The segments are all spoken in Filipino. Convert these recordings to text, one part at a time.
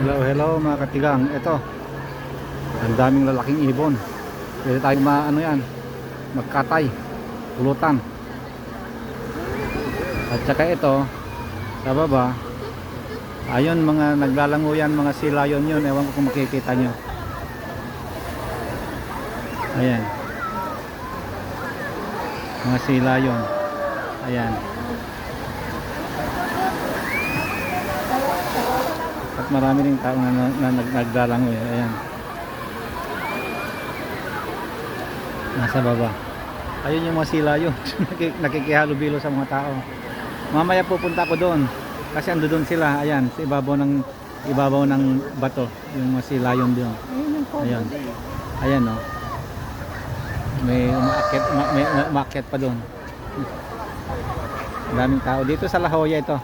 Hello, hello mga katigang. Ito. Ang daming lalaking ibon. Pwede tayo ma ano yan, magkatay, pulutan. At saka ito, sa baba, ayun mga naglalango yan, mga silayon yun. Ewan ko kung makikita nyo. Ayan. Mga silayon. Ayan. At marami rin tao na, na, na nag, naglalangoy. Ayan. Nasa baba. Ayun yung mga sila yun. Nakik- Nakikihalubilo sa mga tao. Mamaya pupunta ko doon. Kasi ando doon sila. Ayan. Sa ibabaw ng ibabaw ng bato. Yung mga sila yun doon. Ayan. Ayan no. May umaakit, ma- may umaakit pa doon. Daming tao. Dito sa La Jolla ito.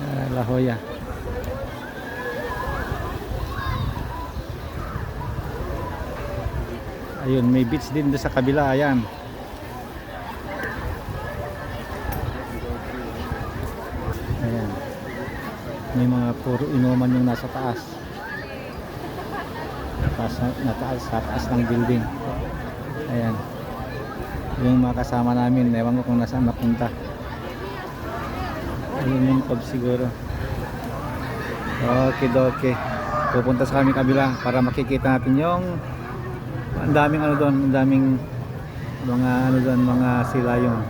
Ah, La Jolla. Ayun, may beach din doon sa kabila. Ayan. Ayan. May mga puro inuman yung nasa taas. Taas, na taas, sa taas ng building. Ayan. Yung mga kasama namin, ewan ko kung nasaan napunta. Ayun yung pub siguro. Okay, okay. Pupunta sa kami kabila para makikita natin yung ang daming ano doon, ang daming mga ano doon, mga sila yung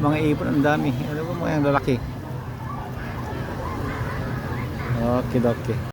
mga ipon, ang dami. Ano ba mga lalaki? Okay, okay.